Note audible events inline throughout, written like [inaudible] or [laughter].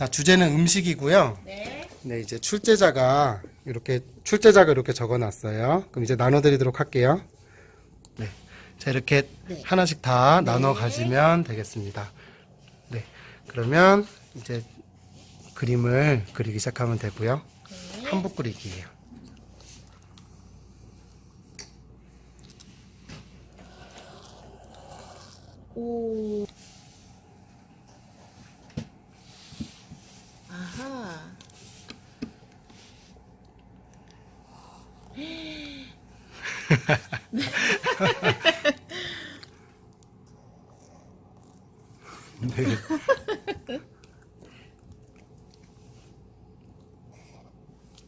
자, 주제는 음식이고요. 네. 네, 이제 출제자가 이렇게 출제자가 이렇게 적어 놨어요. 그럼 이제 나눠 드리도록 할게요. 네. 자, 이렇게 네. 하나씩 다 나눠 가시면 되겠습니다. 네. 그러면 이제 그림을 그리기 시작하면 되고요. 한복 그리기예요. 오.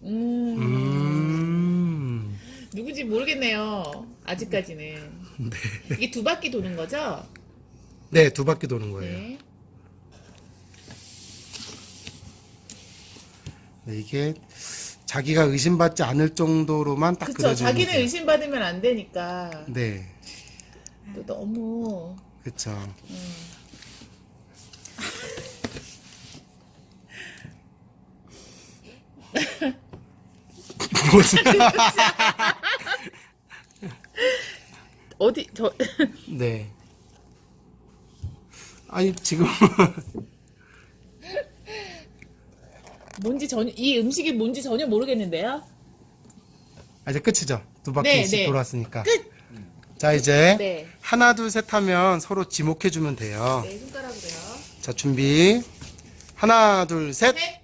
음, [laughs] 음. 누군지 모르겠네요. 아직까지는. 이게 두 바퀴 도는 거죠? 네, 두 바퀴 도는 거예요. 네. 네, 이게 자기가 의심받지 않을 정도로만 딱 그쵸. 그려주는 자기는 거예요. 의심받으면 안 되니까. 네, 또 너무. 그렇죠. 뭐지? [laughs] 어디, 저, 네. 아니 지금 뭔지 전혀, 이 음식이 뭔지 전혀 모르겠는데요? 아, 이제 끝이죠. 두 바퀴씩 네, 네. 돌았으니까. 끝! 자 이제 네. 하나 둘 셋 하면 서로 지목해 주면 돼요. 네, 손가락으로요. 자 준비. 하나 둘 셋. 셋!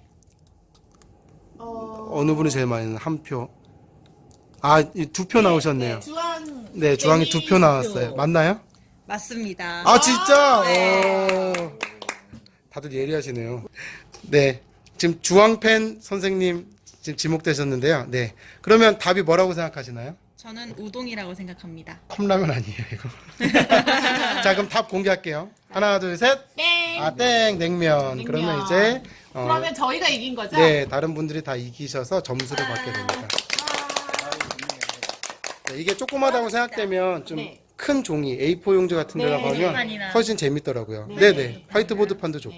어, 어느 분이 제일 많이 한 표. 아, 두표 나오셨네요. 네, 주황. 네, 주황이 두 표 나왔어요. 맞나요? 맞습니다. 아, 진짜? 네. 오. 다들 예리하시네요. 네. 지금 주황펜 선생님 지금 지목되셨는데요. 네. 그러면 답이 뭐라고 생각하시나요? 저는 우동이라고 생각합니다. 컵라면 아니에요, 이거. [laughs] 자, 그럼 답 공개할게요. 하나, 둘, 셋. 땡! 아, 땡, 냉면. 냉면. 그러면 이제, 어, 그러면 저희가 이긴 거죠? 네, 다른 분들이 다 이기셔서 점수를 받게 됩니다. 네, 이게 조그마다고 생각되면 좀 네. 큰 종이 A4 용지 같은 데다가 네, 하면 네. 훨씬 재밌더라고요. 네. 네, 네. 화이트보드판도 좋고.